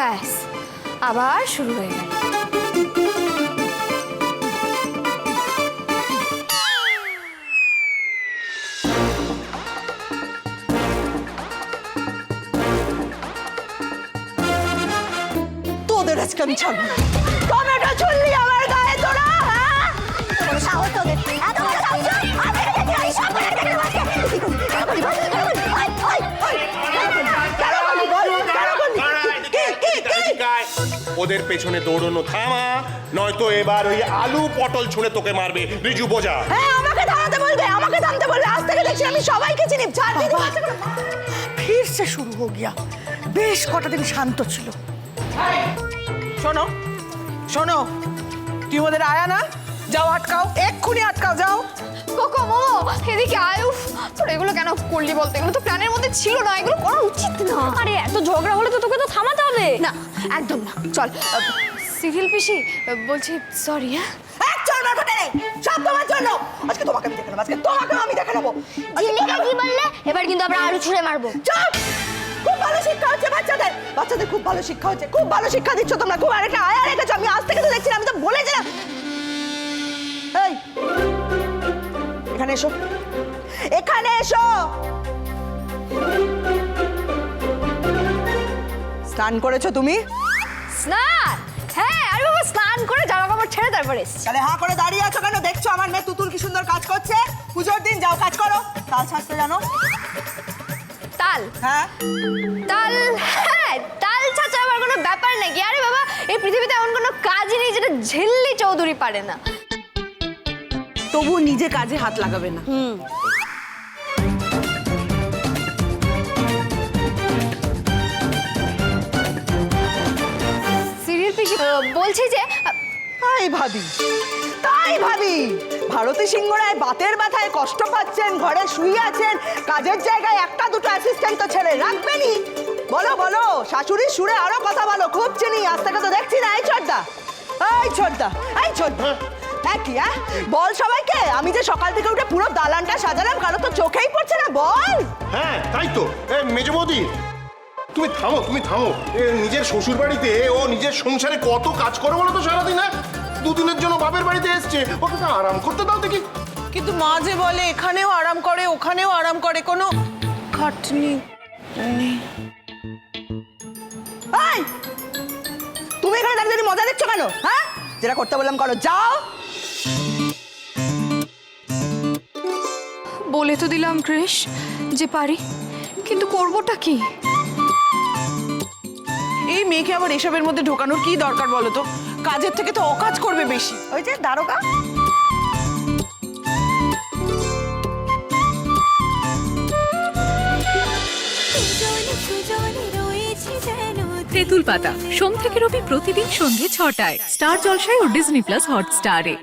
ব্যাস আবার শুরু হয়ে গেল। তোদের আজকে আমি ছাড়বো যায়। ওদের পেছনে দৌড়নো থামা নয়তো এবার ওই আলু পটল ছুঁড়ে তোকে মারবে। রিজু বোঝা? হ্যাঁ আমাকে দাঁড়াতে বলবে আমাকে দাঁড়াতে বলবে। আজ থেকে দেখছি আমি সবাইকে চিনি। ঝাড় দিদি ফির সে শুরু হয়ে গিয়া বেশ কটা দিন শান্ত ছিল। শোনো শোনো কি ওদের আয়া না? যাও আটকাও এক্ষুনি আটকাও যাও। কোকো মোমো এদিকে আয়ুফ তোর এগুলো কেন করলি বলতে? এগুলো তো প্ল্যানের মধ্যে ছিল না এগুলো করা উচিত না। আরে এত ঝগড়া হলে তো তোকে তো থামাতে হবে। না একদম না চল। সিভিল পিসি বলছি সরি হ্যাঁ। সব তোমার জন্য। আজকে তোমাকে আমি দেখে নেব, আজকে তোমাকেও আমি দেখে নেব। আজকে কি বললে? এবার কিন্তু আমরা আলু ছুঁড়ে মারবো। চুপ! খুব ভালো শিক্ষা হচ্ছে বাচ্চাদের। বাচ্চাদের খুব ভালো শিক্ষা হচ্ছে। খুব ভালো শিক্ষা দিচ্ছ তোমরা। খুব আরেকটা আয়া রেখেছো আমি আজ থেকে তো দেখছি আমি তো বলেছিলাম। এখানে এসো। এখানে এসো। স্নান করেছ তুমি? স্নান? হ্যাঁ আরে বাবা স্নান করে জামা কাপড় ছেড়ে তারপরে তাহলে হা করে দাঁড়িয়ে আছো কেন? দেখছ আমার মেয়ে তুতুল কি সুন্দর কাজ করছে? পুজোর দিন যাও কাজ করো। তাল ছাড়তে জানো? তাল? হ্যাঁ? তাল? হ্যাঁ তাল ছাড়া আমার কোনো ব্যাপার নাকি আরে বাবা এই পৃথিবীতে এমন কোনো কাজই নেই যেটা ঝিল্লি চৌধুরী পারে না। তবুও নিজে কাজে হাত লাগাবে না। সিরিয়াল পিসি বলছি যে তাই ভাবি তাই ভাবি। ভারতী সিংহ রায় বাতের ব্যথায় কষ্ট পাচ্ছেন ঘরে শুয়ে আছেন কাজের জায়গায় একটা দুটো অ্যাসিস্ট্যান্ট তো ছেড়ে রাখবেনি বলো বলো শাশুড়ির সুরে আরও কথা বলো খুব চিনি আজ থেকে তো দেখছি না এই ছোটদা এই ছোটদা এই ছোটদা। হ্যাঁ কি হ্যাঁ? বল সবাইকে আমি যে সকাল থেকে উঠে পুরো দালানটা সাজালাম কারও তো চোখেই পড়ছে না বল। হ্যাঁ তাই তো। এ মেজ বৌদি তুমি থামো তুমি থামো। এ, নিজের শ্বশুর বাড়িতে ও নিজের সংসারে কত কাজ করে বলো তো সারাদিন হ্যাঁ? দুদিনের জন্য বাপের বাড়িতে এসছে ওকে তো আরাম করতে দাও দেখি। কিন্তু মা যে বলে এখানেও আরাম করে ওখানেও আরাম করে কোনো খাটনি নেই। তুমি এখানে দাঁড়িয়ে দাঁড়িয়ে মজা দেখছ কেন হ্যাঁ? যেটা করতে বললাম করো যাও। বলে তো দিলাম ক্রিস যে পারি কিন্তু করবোটা কি? এই মেয়েকে আবার এসবের মধ্যে ঢোকানোর কি দরকার বলো তো? কাজের থেকে তো অকাজ করবে বেশি। ওই যে দারোগা। তেঁতুল পাতা সোম থেকে রবি প্রতিদিন সন্ধ্যে ছটায় স্টার জলসায় ও ডিজনি প্লাস হটস্টারে।